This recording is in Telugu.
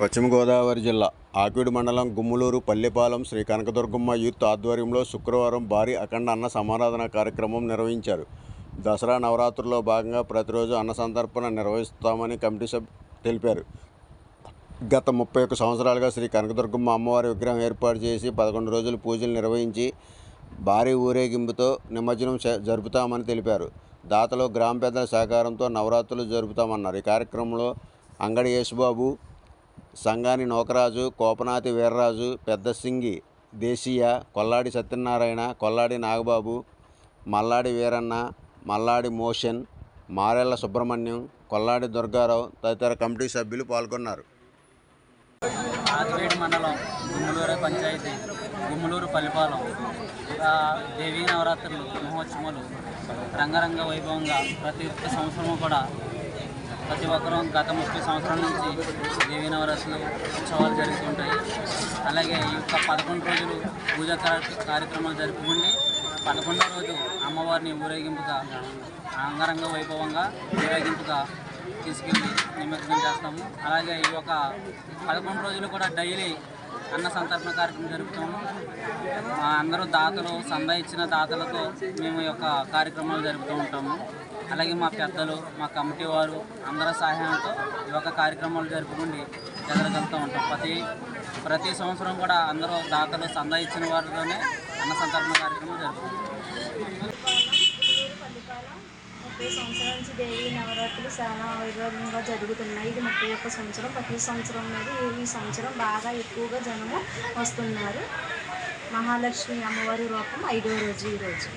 పశ్చిమ గోదావరి జిల్లా ఆకిడు మండలం గుమ్ములూరు పల్లెపాలెం శ్రీ కనకదుర్గమ్మ యూత్ ఆధ్వర్యంలో శుక్రవారం భారీ అఖండ అన్న సమారాధన కార్యక్రమం నిర్వహించారు. దసరా నవరాత్రుల్లో భాగంగా ప్రతిరోజు అన్న సందర్పణ నిర్వహిస్తామని కమిటీ సభ్యు తెలిపారు. గత ముప్పై ఒక్క సంవత్సరాలుగా శ్రీ కనకదుర్గమ్మ అమ్మవారి విగ్రహం ఏర్పాటు చేసి పదకొండు రోజులు పూజలు నిర్వహించి భారీ ఊరేగింపుతో నిమజ్జనం జరుపుతామని తెలిపారు. దాతలు గ్రామ పెద్దల సహకారంతో నవరాత్రులు జరుపుతామన్నారు. ఈ కార్యక్రమంలో అంగడి యేసుబాబు సంగాని నోకరాజు కోపనాతి వీర్రాజు పెద్దసింగి దేశీయ కొల్లాడి సత్యనారాయణ కొల్లాడి నాగబాబు మల్లాడి వీరన్న మల్లాడి మోషన్ మారెళ్ళ సుబ్రహ్మణ్యం కొల్లాడి దుర్గారావు తదితర కమిటీ సభ్యులు పాల్గొన్నారు. ఆదివేడి మండలం గుమ్మలూరు పంచాయతీ గుమ్మలూరు పల్లిపాలెం దేవీ నవరాత్రులు మహోత్సవాలు రంగరంగ వైభవంగా ప్రతి ఒక్క సంవత్సరము కూడా ప్రతి ఒక్కరూ గత ముప్పై సంవత్సరాల నుంచి దేవీ నవరాత్రులు ఉత్సవాలు జరుగుతుంటాయి అలాగే ఈ యొక్క పదకొండు రోజులు పూజా కార్యక్రమాలు జరుపుకుండి. పదకొండవ రోజు అమ్మవారిని ఊరేగింపుగా అంగరంగ వైభవంగా ఊరేగింపుగా తీసుకెళ్ళి నిమజ్జనం చేస్తాము. అలాగే ఈ యొక్క పదకొండు రోజులు కూడా డైలీ అన్న సంతర్పణ కార్యక్రమం జరుపుతాము. మా అందరూ దాతలు సందా ఇచ్చిన దాతలతో మేము ఈ యొక్క కార్యక్రమాలు జరుపుతూ ఉంటాము. అలాగే మా పెద్దలు మా కమిటీ వారు అందరి సహాయంతో ఈ యొక్క కార్యక్రమాలు జరుపుకుండి ఎదరగలుగుతూ ఉంటాం. ప్రతి ప్రతి సంవత్సరం కూడా అందరూ దాతలు సందా ఇచ్చిన వారితోనే అన్న సంతర్పణ కార్యక్రమం జరుపుకుంటాం. ముప్పై సంవత్సరాల నుంచి దేవి నవరాత్రులు చాలా వైభవంగా జరుగుతున్నాయి. ఇది ముప్పై ఒక్క సంవత్సరం. ప్రతి సంవత్సరం మీద ఈ సంవత్సరం బాగా ఎక్కువగా జనము వస్తున్నారు. మహాలక్ష్మి అమ్మవారి రూపం ఐదవ రోజు ఈరోజు